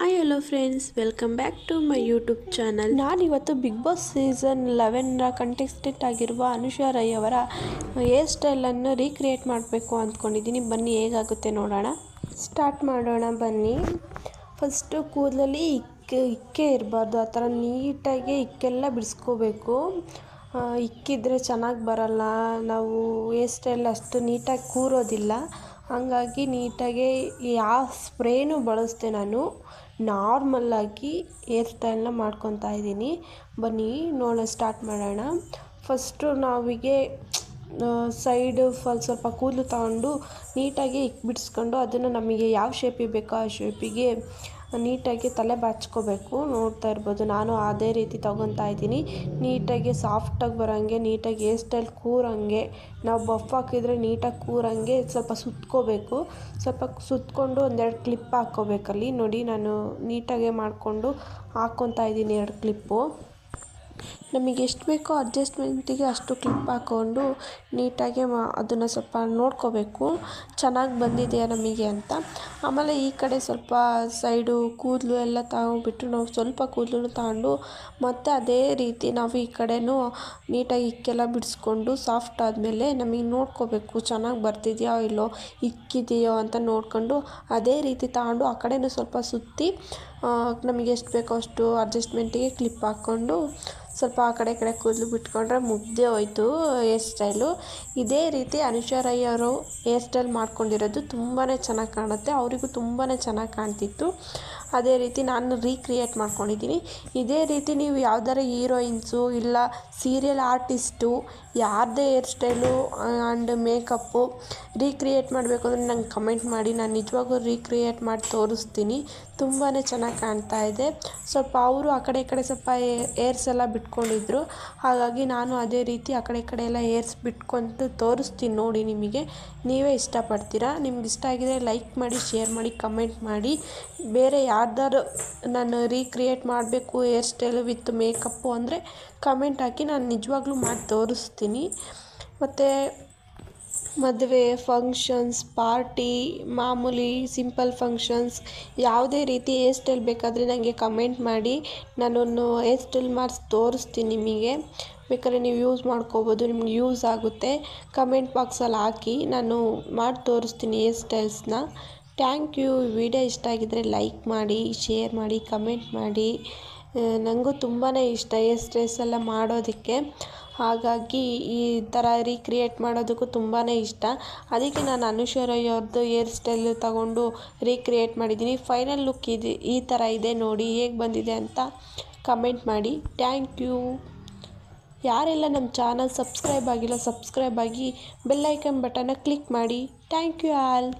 Hi hello friends welcome back to my YouTube channel ನಾನಿವತ್ತು big boss season ಲೆವೆನ್ನ contestant ಆಗಿರುವ ಅನುಷಾ ರೈ ಅವರ hair ಸ್ಟೈಲನ್ನು recreate ಮಾಡಬೇಕು ಅಂದ್ಕೊಂಡಿದ್ದೀನಿ. ಬನ್ನಿ ಹೇಗಾಗುತ್ತೆ ನೋಡೋಣ. ಸ್ಟಾರ್ಟ್ ಮಾಡೋಣ ಬನ್ನಿ. ಫಸ್ಟು ಕೂದಲಲ್ಲಿ ಇಕ್ಕೆ ಇಕ್ಕೆ ಇರಬಾರ್ದು. ಆ ಥರ ನೀಟಾಗಿ ಇಕ್ಕೆಲ್ಲ ಬಿಡಿಸ್ಕೋಬೇಕು. ಇಕ್ಕಿದ್ರೆ ಚೆನ್ನಾಗಿ ಬರಲ್ಲ. ನಾವು ಹೇರ್ ಸ್ಟೈಲ್ ಅಷ್ಟು ನೀಟಾಗಿ ಕೂರೋದಿಲ್ಲ. ಹಂಗಾಗಿ ನೀಟಾಗಿ ಯಾವ ಸ್ಪ್ರೇನೂ ಬಳಸ್ದೆ ನಾನು. ನಾರ್ಮಲ್ಲಾಗಿ ಹೇರ್ ಸ್ಟೈಲ್ನ ಮಾಡ್ಕೊತಾ ಇದ್ದೀನಿ. ಬನ್ನಿ, ನೋಡೋಣ, ಸ್ಟಾರ್ಟ್ ಮಾಡೋಣ. ಫಸ್ಟು ನಾವಿಗೆ ಸೈಡು ಫಲ್ ಸ್ವಲ್ಪ ಕೂದಲು ತಗೊಂಡು ನೀಟಾಗಿ ಇಕ್ಕಿ ಬಿಡಿಸ್ಕೊಂಡು ಅದನ್ನು ನಮಗೆ ಯಾವ ಶೇಪಿಗೆ ಬೇಕೋ ಆ ಶೇಪಿಗೆ ನೀಟಾಗಿ ತಲೆ ಬಾಚ್ಕೋಬೇಕು. ನೋಡ್ತಾ ಇರ್ಬೋದು. ನಾನು ಅದೇ ರೀತಿ ತೊಗೊತಾ ಇದ್ದೀನಿ. ನೀಟಾಗಿ ಸಾಫ್ಟಾಗಿ ಬರೋಂಗೆ, ನೀಟಾಗಿ ಹೇರ್ ಸ್ಟೈಲ್ ಕೂರಂಗೆ, ನಾವು ಬಫ್ ಹಾಕಿದರೆ ನೀಟಾಗಿ ಕೂರಂಗೆ ಸ್ವಲ್ಪ ಸುತ್ಕೋಬೇಕು. ಸ್ವಲ್ಪ ಸುತ್ಕೊಂಡು ಒಂದೆರಡು ಕ್ಲಿಪ್ ಹಾಕ್ಕೋಬೇಕಲ್ಲಿ. ನೋಡಿ, ನಾನು ನೀಟಾಗೆ ಮಾಡಿಕೊಂಡು ಹಾಕ್ಕೊತಾ ಇದ್ದೀನಿ ಎರಡು ಕ್ಲಿಪ್ಪು ನಮಗೆ ಎಷ್ಟು ಬೇಕೋ ಅಡ್ಜಸ್ಟ್ಮೆಂಟಿಗೆ ಅಷ್ಟು ಕ್ಲಿಪ್ ಹಾಕ್ಕೊಂಡು ನೀಟಾಗಿ ಮಾ, ಅದನ್ನು ಸ್ವಲ್ಪ ನೋಡ್ಕೋಬೇಕು. ಚೆನ್ನಾಗಿ ಬಂದಿದೆಯಾ ನಮಗೆ ಅಂತ. ಆಮೇಲೆ ಈ ಕಡೆ ಸ್ವಲ್ಪ ಸೈಡು ಕೂದಲು ಎಲ್ಲ ತಗೊಂಡ್ಬಿಟ್ಟು ನಾವು ಸ್ವಲ್ಪ ಕೂದಲು ತಗೊಂಡು ಮತ್ತು ಅದೇ ರೀತಿ ನಾವು ಈ ಕಡೆನೂ ನೀಟಾಗಿ ಇಕ್ಕೆಲ್ಲ ಬಿಡಿಸ್ಕೊಂಡು ಸಾಫ್ಟ್ ಆದಮೇಲೆ ನಮಗೆ ನೋಡ್ಕೋಬೇಕು. ಚೆನ್ನಾಗಿ ಬರ್ತಿದೆಯೋ ಇಲ್ಲೋ, ಇಕ್ಕಿದೆಯೋ ಅಂತ ನೋಡ್ಕೊಂಡು ಅದೇ ರೀತಿ ತಗೊಂಡು ಆ ಕಡೆನೂ ಸ್ವಲ್ಪ ಸುತ್ತಿ ನಮಗೆ ಎಷ್ಟು ಬೇಕೋ ಅಷ್ಟು ಅಡ್ಜಸ್ಟ್ಮೆಂಟಿಗೆ ಕ್ಲಿಪ್ ಹಾಕ್ಕೊಂಡು ಸ್ವಲ್ಪ ಆ ಕಡೆ ಕಡೆ ಕೂದಲು ಬಿಟ್ಕೊಂಡ್ರೆ ಮುಗ್ದೇ ಹೋಯ್ತು ಹೇರ್ ಸ್ಟೈಲು ಇದೇ ರೀತಿ ಅನುಷಾ ರೈ ಅವರು ಹೇರ್ ಸ್ಟೈಲ್ ಮಾಡ್ಕೊಂಡಿರೋದು ತುಂಬಾ ಚೆನ್ನಾಗಿ ಕಾಣುತ್ತೆ. ಅವರಿಗೂ ತುಂಬಾ ಚೆನ್ನಾಗಿ ಕಾಣ್ತಿತ್ತು. ಅದೇ ರೀತಿ ನಾನು ರೀಕ್ರಿಯೇಟ್ ಮಾಡ್ಕೊಂಡಿದ್ದೀನಿ. ಇದೇ ರೀತಿ ನೀವು ಯಾವ್ದಾರ ಹೀರೋಯಿನ್ಸು ಇಲ್ಲ ಸೀರಿಯಲ್ ಆರ್ಟಿಸ್ಟು ಯಾರದೇ hair style and makeup recreate ಮಾಡಬೇಕು ಅಂದರೆ ನಂಗೆ ಕಮೆಂಟ್ ಮಾಡಿ. ನಾನು ನಿಜವಾಗೂ ರೀಕ್ರಿಯೇಟ್ ಮಾಡಿ ತೋರಿಸ್ತೀನಿ. ತುಂಬಾ ಚೆನ್ನಾಗಿ ಕಾಣ್ತಾ ಇದೆ. ಸ್ವಲ್ಪ ಅವರು ಆ ಕಡೆ ಈ ಕಡೆ ಸ್ವಲ್ಪ ಏರ್ಸ್ ಎಲ್ಲ ಬಿಟ್ಕೊಂಡಿದ್ರು ಹಾಗಾಗಿ ನಾನು ಅದೇ ರೀತಿ ಆ ಕಡೆ ಈ ಕಡೆ ಎಲ್ಲ ಏರ್ಸ್ ತೋರಿಸ್ತೀನಿ ನೋಡಿ ನಿಮಗೆ. ನೀವೇ ಇಷ್ಟಪಡ್ತೀರಾ? ನಿಮ್ಗೆ ಇಷ್ಟ ಆಗಿದರೆ ಲೈಕ್ ಮಾಡಿ, ಶೇರ್ ಮಾಡಿ, ಕಮೆಂಟ್ ಮಾಡಿ. ಬೇರೆ ಯಾರ್ದಾರು ನಾನು ರೀಕ್ರಿಯೇಟ್ ಮಾಡಬೇಕು ಹೇರ್ ಸ್ಟೈಲು ವಿತ್ ಮೇಕಪ್ಪು ಅಂದರೆ ಕಮೆಂಟ್ ಹಾಕಿ ನಾನು ನಿಜವಾಗ್ಲೂ ಮಾಡಿ ತೋರಿಸ್ತೀನಿ. ಮತ್ತು ಮದುವೆ ಫಂಕ್ಷನ್ಸ್ ಪಾರ್ಟಿ ಮಾಮೂಲಿ ಸಿಂಪಲ್ ಫಂಕ್ಷನ್ಸ್ ಯಾವುದೇ ರೀತಿ ಹೇರ್ ಸ್ಟೈಲ್ ಬೇಕಾದರೆ ನನಗೆ ಕಮೆಂಟ್ ಮಾಡಿ. ನಾನೊಂದು ಹೇರ್ ಸ್ಟೈಲ್ ಮಾಡಿಸಿ ತೋರಿಸ್ತೀನಿ ನಿಮಗೆ. ಬೇಕಾದ್ರೆ ನೀವು ಯೂಸ್ ಮಾಡ್ಕೋಬೋದು, ನಿಮ್ಗೆ ಯೂಸ್ ಆಗುತ್ತೆ. ಕಮೆಂಟ್ ಬಾಕ್ಸಲ್ಲಿ ಹಾಕಿ ನಾನು ಮಾಡಿ ತೋರಿಸ್ತೀನಿ ಹೇರ್ ಸ್ಟೈಲ್ಸ್ನ ಥ್ಯಾಂಕ್ ಯು ವಿಡಿಯೋ ಇಷ್ಟ ಆಗಿದ್ದರೆ ಲೈಕ್ ಮಾಡಿ ಶೇರ್ ಮಾಡಿ ಕಮೆಂಟ್ ಮಾಡಿ. ನನಗೂ ತುಂಬಾ ಇಷ್ಟ ಎಸ್ ಡ್ರೆಸ್ ಎಲ್ಲ ಮಾಡೋದಕ್ಕೆ. ಹಾಗಾಗಿ ಈ ಥರ ರೀಕ್ರಿಯೇಟ್ ಮಾಡೋದಕ್ಕೂ ತುಂಬಾ ಇಷ್ಟ. ಅದಕ್ಕೆ ನಾನು ರೈ ಅವ್ರದ್ದು ಹೇರ್ ಸ್ಟೈಲ್ ತಗೊಂಡು ರೀಕ್ರಿಯೇಟ್ ಮಾಡಿದ್ದೀನಿ. ಫೈನಲ್ ಲುಕ್ ಇದೆ, ಈ ಥರ ಇದೆ ನೋಡಿ ಹೇಗೆ ಬಂದಿದೆ ಅಂತ ಕಮೆಂಟ್ ಮಾಡಿ. ಥ್ಯಾಂಕ್ ಯು ಯಾರೆಲ್ಲ ನಮ್ಮ ಚಾನಲ್ ಸಬ್ಸ್ಕ್ರೈಬ್ ಆಗಿಲ್ಲ ಸಬ್ಸ್ಕ್ರೈಬ್ ಆಗಿ ಬೆಲ್ಲೈಕನ್ ಬಟನ್ನ ಕ್ಲಿಕ್ ಮಾಡಿ. Thank you all